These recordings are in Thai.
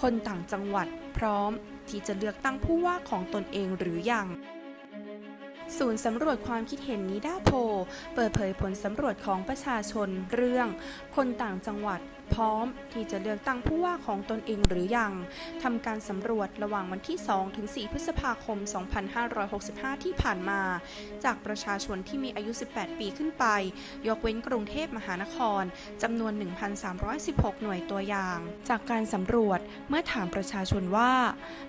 คนต่างจังหวัดพร้อมที่จะเลือกตั้งผู้ว่าของตนเองหรือยัง ศูนย์สำรวจความคิดเห็นนิดาโพลเปิดเผยผลสำรวจของประชาชนเรื่อง คนต่างจังหวัดพร้อมที่จะเลือกตั้งผู้ว่าของตนเองหรือยังทำการสำรวจระหว่างวันที่ 2 ถึง 4 พฤษภาคม 2565 ที่ผ่านมา จากประชาชนที่มีอายุ 18 ปีขึ้นไป ยกเว้นกรุงเทพมหานครจำนวน 1,316 หน่วยตัวอย่าง จากการสำรวจเมื่อถามประชาชนว่า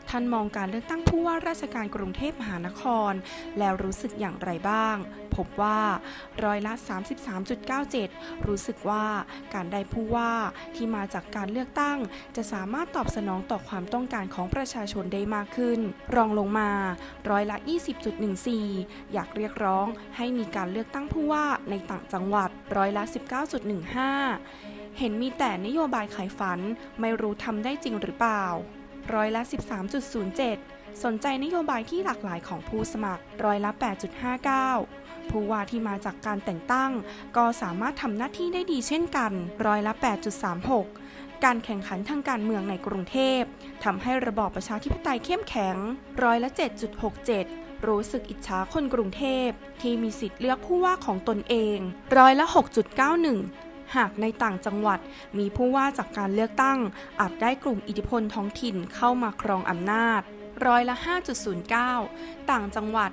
ท่านมองการเลือกตั้งผู้ว่าราชการกรุงเทพมหานคร แล้วรู้สึกอย่างไรบ้าง พบว่าร้อยละ 33.97 รู้สึกว่าการได้ผู้ว่าที่มาจากการเลือกตั้ง จะสามารถตอบสนองต่อความต้องการของประชาชนได้มากขึ้น รองลงมาร้อยละ 20.14 อยากเรียกร้องให้มีการเลือกตั้งผู้ว่าในต่างจังหวัดร้อยละ 19.15 เห็นมีแต่นโยบายขายฝันไม่รู้ทำได้จริงหรือเปล่าร้อยละ 13.07 สนใจนโยบายที่หลากหลายของผู้สมัครร้อยละ 8.59 ผู้ว่าที่มาจากการแต่งตั้ง ก็สามารถทำหน้าที่ได้ดีเช่นกันร้อยละ 8.36 การแข่งขันทางการเมืองในกรุงเทพทำให้ระบอบประชาธิปไตยเข้มแข็งร้อยละ 7.67รู้สึกอิจฉาคนกรุงเทพ ที่มีสิทธิ์เลือกผู้ว่าของตนเอง ร้อยละ 6.91 หากในต่างจังหวัดมีผู้ว่าจากการเลือกตั้ง อาจได้กลุ่มอิทธิพลท้องถิ่นเข้ามาครองอำนาจ ร้อยละ 5.09 ต่างจังหวัด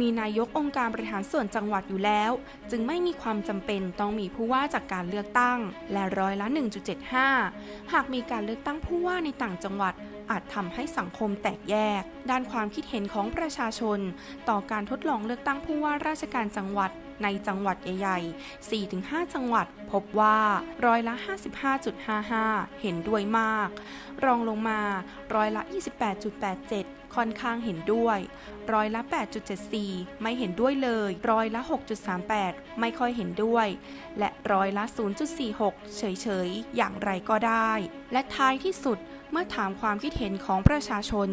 มีนายกองค์การบริหารส่วนจังหวัดอยู่แล้ว จึงไม่มีความจำเป็นต้องมีผู้ว่าจากการเลือกตั้ง และร้อยละ 1.75 หากมีการเลือกตั้งผู้ว่าในต่างจังหวัดอาจทำให้สังคมแตกแยก ด้านความคิดเห็นของประชาชน ต่อการทดลองเลือกตั้งผู้ว่าราชการจังหวัดในจังหวัดใหญ่ๆ 4-5 จังหวัด พบว่าร้อยละ 55.55 เห็นด้วยมาก รองลงมาร้อยละ 28.87 ค่อนข้างเห็นด้วย ร้อยละ 8.74 ไม่เห็นด้วยเลย ร้อยละ 6.38 ไม่ค่อยเห็นด้วย และร้อยละ 0.46 เฉยๆ อย่างไรก็ได้ และท้ายที่สุดเมื่อถามความคิดเห็นของประชาชน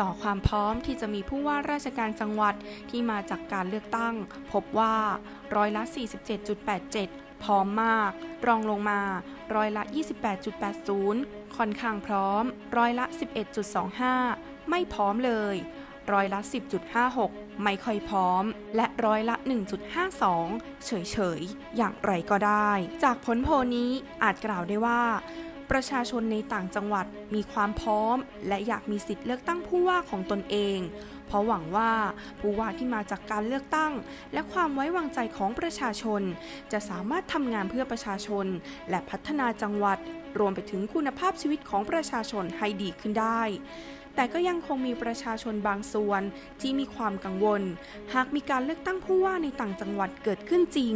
ต่อความพร้อมที่จะมีผู้ว่าราชการจังหวัดที่มาจากการเลือกตั้ง พบว่าร้อยละ 47.87 พร้อมมาก รองลงมาร้อยละ 28.80 ค่อนข้างพร้อม ร้อยละ 11.25 ไม่พร้อมเลย ร้อยละ 10.56 ไม่ค่อยพร้อม และร้อยละ 1.52 เฉยๆ อย่างไรก็ได้ จากผลโพลนี้อาจกล่าวได้ว่า ประชาชนในต่างจังหวัดมีความพร้อม และอยากมีสิทธิ์เลือกตั้งผู้ว่าของตนเองเพราะหวังว่าผู้ว่าที่มาจากการเลือกตั้ง และความไว้วางใจของประชาชน จะสามารถทำงานเพื่อประชาชน และพัฒนาจังหวัด รวมไปถึงคุณภาพชีวิตของประชาชนให้ดีขึ้นได้ แต่ก็ยังคงมีประชาชนบางส่วนที่มีความกังวล หากมีการเลือกตั้งผู้ว่าในต่างจังหวัดเกิดขึ้นจริง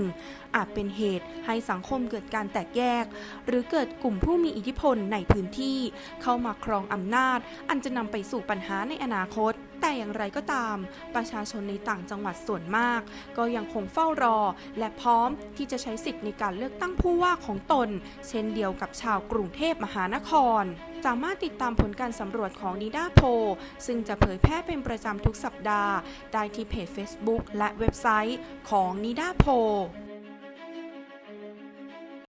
อาจเป็นเหตุให้สังคมเกิดการแตกแยก หรือเกิดกลุ่มผู้มีอิทธิพลในพื้นที่ เข้ามาครองอำนาจ อันจะนำไปสู่ปัญหาในอนาคต แต่อย่างไรก็ตาม ประชาชนในต่างจังหวัดส่วนมาก ก็ยังคงเฝ้ารอ และพร้อมที่จะใช้สิทธิ์ในการเลือกตั้งผู้ว่าของตน เช่นเดียวกับชาวกรุงเทพมหานคร สามารถติดตามผลการสำรวจของนิดาโพลซึ่งจะเผยแพร่เป็นประจำทุกสัปดาห์ ได้ที่เพจ Facebook และเว็บไซต์ของนิดาโพล